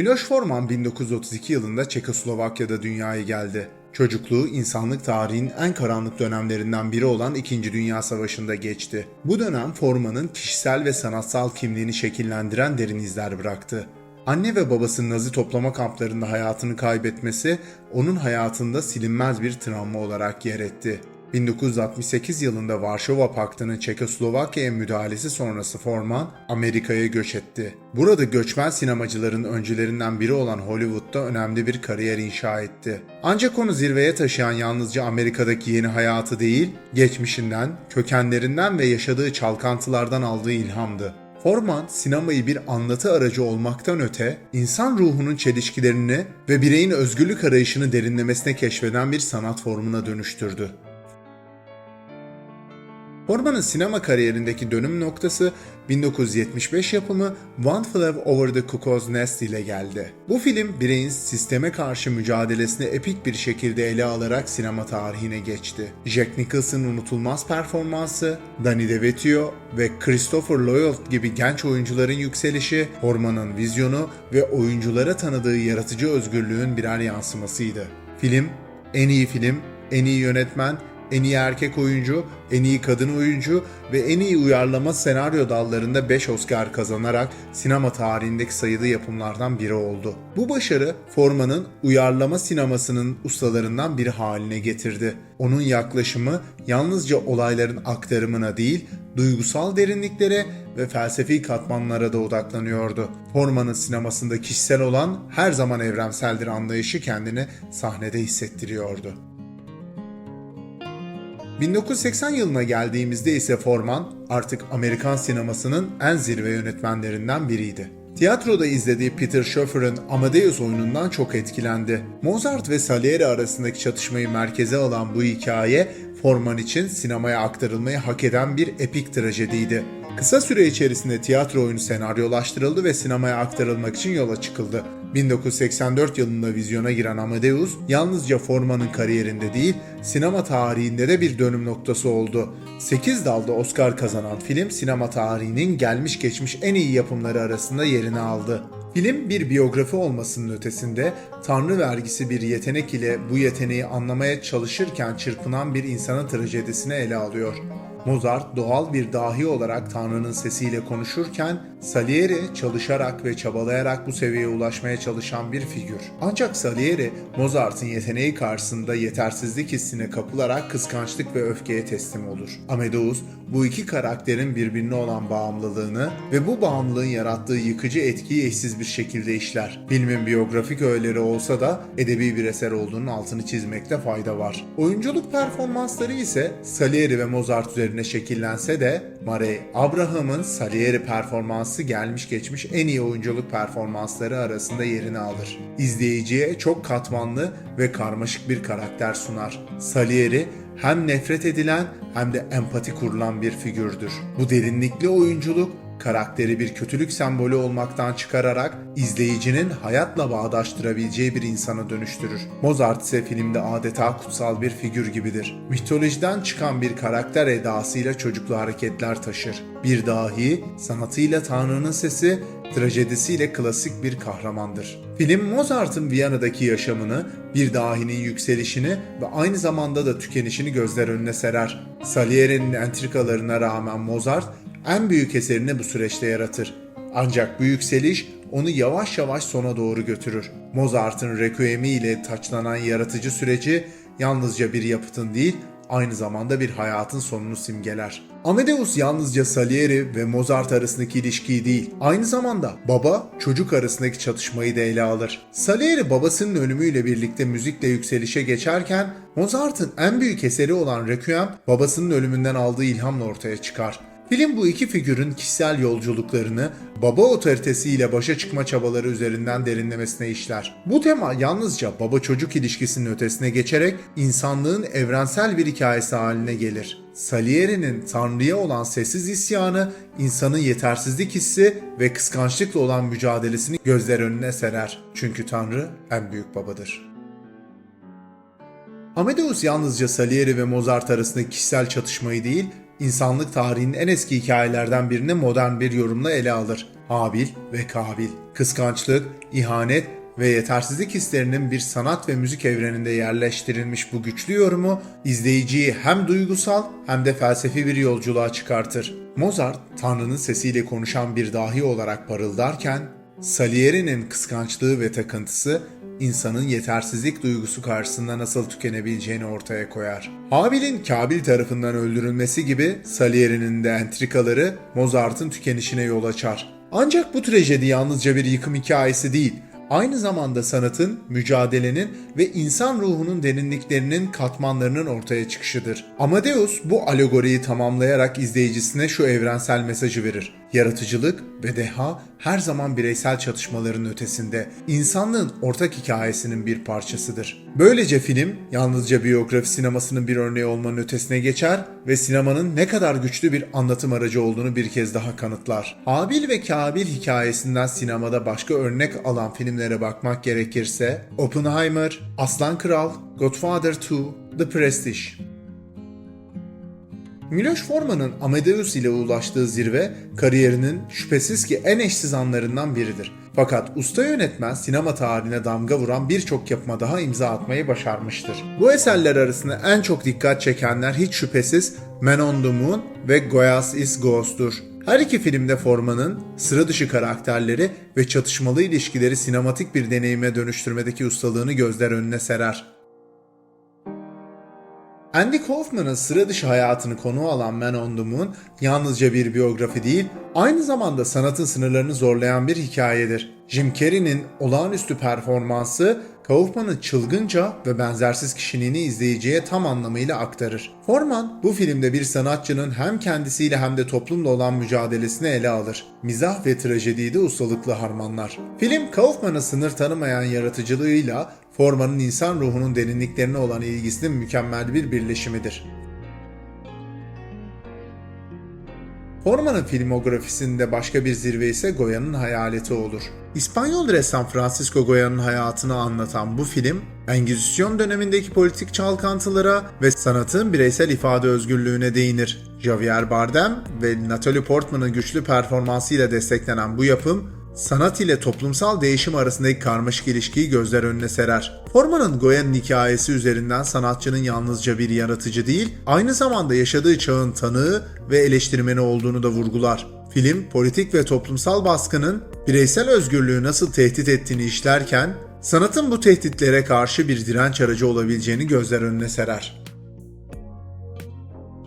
Miloš Forman 1932 yılında Çekoslovakya'da dünyaya geldi. Çocukluğu insanlık tarihinin en karanlık dönemlerinden biri olan 2. Dünya Savaşı'nda geçti. Bu dönem Forman'ın kişisel ve sanatsal kimliğini şekillendiren derin izler bıraktı. Anne ve babasının Nazi toplama kamplarında hayatını kaybetmesi onun hayatında silinmez bir travma olarak yer etti. 1968 yılında Varşova Paktı'nın Çekoslovakya'ya müdahalesi sonrası Forman Amerika'ya göç etti. Burada göçmen sinemacıların öncülerinden biri olan Hollywood'da önemli bir kariyer inşa etti. Ancak onu zirveye taşıyan yalnızca Amerika'daki yeni hayatı değil, geçmişinden, kökenlerinden ve yaşadığı çalkantılardan aldığı ilhamdı. Forman, sinemayı bir anlatı aracı olmaktan öte, insan ruhunun çelişkilerini ve bireyin özgürlük arayışını derinlemesine keşfeden bir sanat formuna dönüştürdü. Forman'ın sinema kariyerindeki dönüm noktası 1975 yapımı One Flew Over the Cuckoo's Nest ile geldi. Bu film bireyin sisteme karşı mücadelesini epik bir şekilde ele alarak sinema tarihine geçti. Jack Nicholson'ın unutulmaz performansı, Danny DeVito ve Christopher Lloyd gibi genç oyuncuların yükselişi, Forman'ın vizyonu ve oyunculara tanıdığı yaratıcı özgürlüğün birer yansımasıydı. Film, en iyi film, en iyi yönetmen, en iyi erkek oyuncu, en iyi kadın oyuncu ve en iyi uyarlama senaryo dallarında 5 Oscar kazanarak sinema tarihindeki sayılı yapımlardan biri oldu. Bu başarı Forman'ın uyarlama sinemasının ustalarından biri haline getirdi. Onun yaklaşımı yalnızca olayların aktarımına değil, duygusal derinliklere ve felsefi katmanlara da odaklanıyordu. Forman'ın sinemasında kişisel olan her zaman evrenseldir anlayışı kendini sahnede hissettiriyordu. 1980 yılına geldiğimizde ise Forman artık Amerikan sinemasının en zirve yönetmenlerinden biriydi. Tiyatroda izlediği Peter Schoffer'ın Amadeus oyunundan çok etkilendi. Mozart ve Salieri arasındaki çatışmayı merkeze alan bu hikaye Forman için sinemaya aktarılmayı hak eden bir epik trajediydi. Kısa süre içerisinde tiyatro oyunu senaryolaştırıldı ve sinemaya aktarılmak için yola çıkıldı. 1984 yılında vizyona giren Amadeus yalnızca Forman'ın kariyerinde değil, sinema tarihinde de bir dönüm noktası oldu. 8 dalda Oscar kazanan film sinema tarihinin gelmiş geçmiş en iyi yapımları arasında yerini aldı. Film bir biyografi olmasının ötesinde tanrı vergisi bir yetenek ile bu yeteneği anlamaya çalışırken çırpınan bir insanın trajedisini ele alıyor. Mozart doğal bir dahi olarak Tanrı'nın sesiyle konuşurken Salieri çalışarak ve çabalayarak bu seviyeye ulaşmaya çalışan bir figür. Ancak Salieri Mozart'ın yeteneği karşısında yetersizlik hissine kapılarak kıskançlık ve öfkeye teslim olur. Amadeus bu iki karakterin birbirine olan bağımlılığını ve bu bağımlılığın yarattığı yıkıcı etkiyi eşsiz bir şekilde işler. Filmin biyografik öğeleri olsa da edebi bir eser olduğunun altını çizmekte fayda var. Oyunculuk performansları ise Salieri ve Mozart üzerine şekillense de Murray Abraham'ın Salieri performansı gelmiş geçmiş en iyi oyunculuk performansları arasında yerini alır. İzleyiciye çok katmanlı ve karmaşık bir karakter sunar. Salieri hem nefret edilen hem de empati kurulan bir figürdür. Bu derinlikli oyunculuk karakteri bir kötülük sembolü olmaktan çıkararak izleyicinin hayatla bağdaştırabileceği bir insana dönüştürür. Mozart ise filmde adeta kutsal bir figür gibidir. Mitolojiden çıkan bir karakter edasıyla çocuklu hareketler taşır. Bir dahi, sanatıyla Tanrı'nın sesi, trajedisiyle klasik bir kahramandır. Film Mozart'ın Viyana'daki yaşamını, bir dahinin yükselişini ve aynı zamanda da tükenişini gözler önüne serer. Salieri'nin entrikalarına rağmen Mozart en büyük eserini bu süreçte yaratır. Ancak bu yükseliş onu yavaş yavaş sona doğru götürür. Mozart'ın Requiem'i ile taçlanan yaratıcı süreci yalnızca bir yapıtın değil, aynı zamanda bir hayatın sonunu simgeler. Amadeus yalnızca Salieri ve Mozart arasındaki ilişkiyi değil, aynı zamanda baba çocuk arasındaki çatışmayı da ele alır. Salieri babasının ölümüyle birlikte müzikle yükselişe geçerken Mozart'ın en büyük eseri olan Requiem babasının ölümünden aldığı ilhamla ortaya çıkar. Film bu iki figürün kişisel yolculuklarını baba otoritesiyle başa çıkma çabaları üzerinden derinlemesine işler. Bu tema yalnızca baba çocuk ilişkisinin ötesine geçerek insanlığın evrensel bir hikayesi haline gelir. Salieri'nin Tanrı'ya olan sessiz isyanı, insanın yetersizlik hissi ve kıskançlıkla olan mücadelesini gözler önüne serer. Çünkü Tanrı en büyük babadır. Amadeus yalnızca Salieri ve Mozart arasındaki kişisel çatışmayı değil, insanlık tarihinin en eski hikayelerden birini modern bir yorumla ele alır. Habil ve Kabil. Kıskançlık, ihanet ve yetersizlik hislerinin bir sanat ve müzik evreninde yerleştirilmiş bu güçlü yorumu izleyiciyi hem duygusal hem de felsefi bir yolculuğa çıkartır. Mozart, Tanrı'nın sesiyle konuşan bir dahi olarak parıldarken, Salieri'nin kıskançlığı ve takıntısı insanın yetersizlik duygusu karşısında nasıl tükenebileceğini ortaya koyar. Habil'in Kabil tarafından öldürülmesi gibi Salieri'nin de entrikaları Mozart'ın tükenişine yol açar. Ancak bu trajedi yalnızca bir yıkım hikayesi değil, aynı zamanda sanatın, mücadelenin ve insan ruhunun derinliklerinin katmanlarının ortaya çıkışıdır. Amadeus bu alegoriyi tamamlayarak izleyicisine şu evrensel mesajı verir. Yaratıcılık ve deha her zaman bireysel çatışmaların ötesinde, insanlığın ortak hikayesinin bir parçasıdır. Böylece film yalnızca biyografi sinemasının bir örneği olmanın ötesine geçer ve sinemanın ne kadar güçlü bir anlatım aracı olduğunu bir kez daha kanıtlar. Abil ve Kabil hikayesinden sinemada başka örnek alan filmlere bakmak gerekirse Oppenheimer, Aslan Kral, Godfather 2, The Prestige. Miloš Forman'ın Amadeus ile ulaştığı zirve kariyerinin şüphesiz ki en eşsiz anlarından biridir. Fakat usta yönetmen sinema tarihine damga vuran birçok yapıma daha imza atmayı başarmıştır. Bu eserler arasında en çok dikkat çekenler hiç şüphesiz Man on the Moon ve Goyas is Ghost'tur. Her iki filmde Forman'ın sıra dışı karakterleri ve çatışmalı ilişkileri sinematik bir deneyime dönüştürmedeki ustalığını gözler önüne serer. Andy Kaufman'ın sıra dışı hayatını konu alan Man on the Moon yalnızca bir biyografi değil, aynı zamanda sanatın sınırlarını zorlayan bir hikayedir. Jim Carrey'nin olağanüstü performansı Kaufman'ın çılgınca ve benzersiz kişiliğini izleyiciye tam anlamıyla aktarır. Forman bu filmde bir sanatçının hem kendisiyle hem de toplumla olan mücadelesini ele alır. Mizah ve trajediyi de ustalıkla harmanlar. Film Kaufman'ın sınır tanımayan yaratıcılığıyla Forman'ın insan ruhunun derinliklerine olan ilgisinin mükemmel bir birleşimidir. Forman'ın filmografisinde başka bir zirve ise Goya'nın hayaleti olur. İspanyol ressam Francisco Goya'nın hayatını anlatan bu film, Engizisyon dönemindeki politik çalkantılara ve sanatın bireysel ifade özgürlüğüne değinir. Javier Bardem ve Natalie Portman'ın güçlü performansıyla desteklenen bu yapım, sanat ile toplumsal değişim arasındaki karmaşık ilişkiyi gözler önüne serer. Forman'ın Goya'nın hikayesi üzerinden sanatçının yalnızca bir yaratıcı değil, aynı zamanda yaşadığı çağın tanığı ve eleştirmeni olduğunu da vurgular. Film, politik ve toplumsal baskının bireysel özgürlüğü nasıl tehdit ettiğini işlerken, sanatın bu tehditlere karşı bir direnç aracı olabileceğini gözler önüne serer.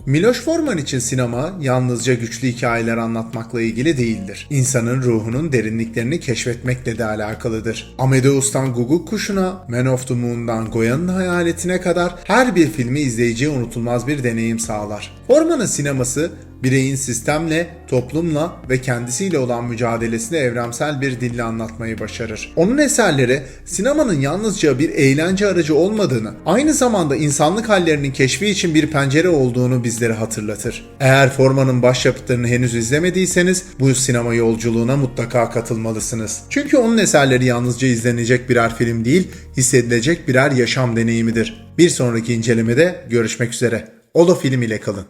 Miloš Forman için sinema yalnızca güçlü hikayeler anlatmakla ilgili değildir. İnsanın ruhunun derinliklerini keşfetmekle de alakalıdır. Amadeus'tan Guguk Kuşu'na, Man of the Moon'dan Goya'nın hayaletine kadar her bir filmi izleyiciye unutulmaz bir deneyim sağlar. Forman'ın sineması bireyin sistemle, toplumla ve kendisiyle olan mücadelesini evrensel bir dille anlatmayı başarır. Onun eserleri sinemanın yalnızca bir eğlence aracı olmadığını, aynı zamanda insanlık hallerinin keşfi için bir pencere olduğunu bizlere hatırlatır. Eğer Forman'ın başyapıtlarını henüz izlemediyseniz bu sinema yolculuğuna mutlaka katılmalısınız. Çünkü onun eserleri yalnızca izlenecek birer film değil, hissedilecek birer yaşam deneyimidir. Bir sonraki incelemede görüşmek üzere. Olo film ile kalın.